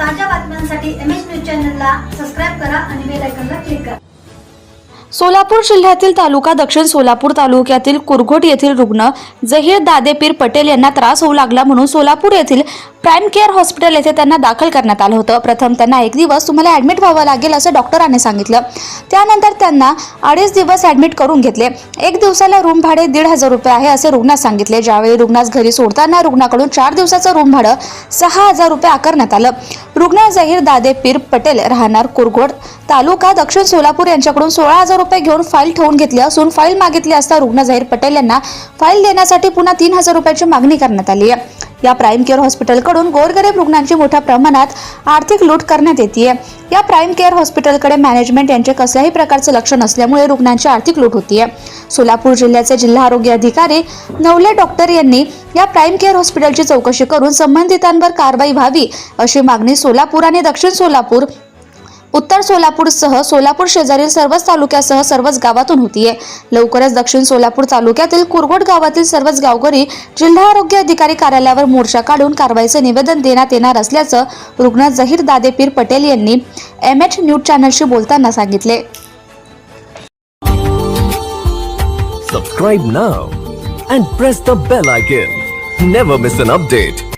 ताज्या बातम्यांसाठी M H news चॅनलला सबस्क्राईब करा आणि बेल आयकॉनला क्लिक करा. सोलापूर जिल्ह्यातील तालुका दक्षिण सोलापूर तालुक्यातील कुरघोट येथील रुग्ण जहीर दादेपीर पटेल यांना त्रास होऊ लागला म्हणून सोलापूर येथील प्राईम केअर हॉस्पिटल येथे त्यांना दाखल करण्यात आलं होतं. प्रथम त्यांना एक दिवस तुम्हाला ॲडमिट व्हावं लागेल असं डॉक्टरांनी सांगितलं. त्यानंतर त्यांना अडीच दिवस ॲडमिट करून घेतले. एक दिवसाला रूम भाडे दीड हजार रुपये आहे असे रुग्णास सांगितले. ज्यावेळी रुग्णास घरी सोडताना रुग्णाकडून चार दिवसाचं रूम भाडं सहा हजार रुपये आकारण्यात आलं. रुग्ण जहीर दादे पीर पटेल राहणार कुरघोड. तालुका दक्षिण सोलापूर यांच्याकडून सोळा हजार रुपये घेऊन फाईल ठेवून घेतली असून फाईल मागितली असता रुग्ण जाहीर पटेल यांना फाईल देण्यासाठी पुन्हा तीन हजार रुपयाची मागणी करण्यात आली आहे. या प्राईम केअर हॉस्पिटलकडून गोरगरीब रुग्णांची मोठ्या प्रमाणात आर्थिक लूट करण्यात येते या प्राईम केअर हॉस्पिटलकडे मॅनेजमेंट यांचे कसल्याही प्रकारचं लक्ष नसल्यामुळे रुग्णांची आर्थिक लूट होतीये. सोलापूर जिल्ह्याचे जिल्हा आरोग्य अधिकारी नवले डॉक्टर यांनी या प्राईम केअर हॉस्पिटलची चौकशी करून संबंधितांवर कारवाई व्हावी अशी मागणी सोलापूर आणि दक्षिण सोलापूर उत्तर सोलापूरसह सोलापूर शेजारील सर्वच तालुक्यासह सर्वच गावातून होतीये लवकरच दक्षिण सोलापूर तालुक्यातील कुरगोट गावातील सर्वच गावकरी जिल्हा आरोग्य अधिकारी कार्यालयावर मोर्चा काढून कारवाईचे निवेदन देण्यात येणार असल्याचं रुग्ण जहीर दादेपीर पटेल यांनी एम एच न्यूज चॅनलशी बोलताना सांगितले Subscribe now and press the bell icon. Never miss an update.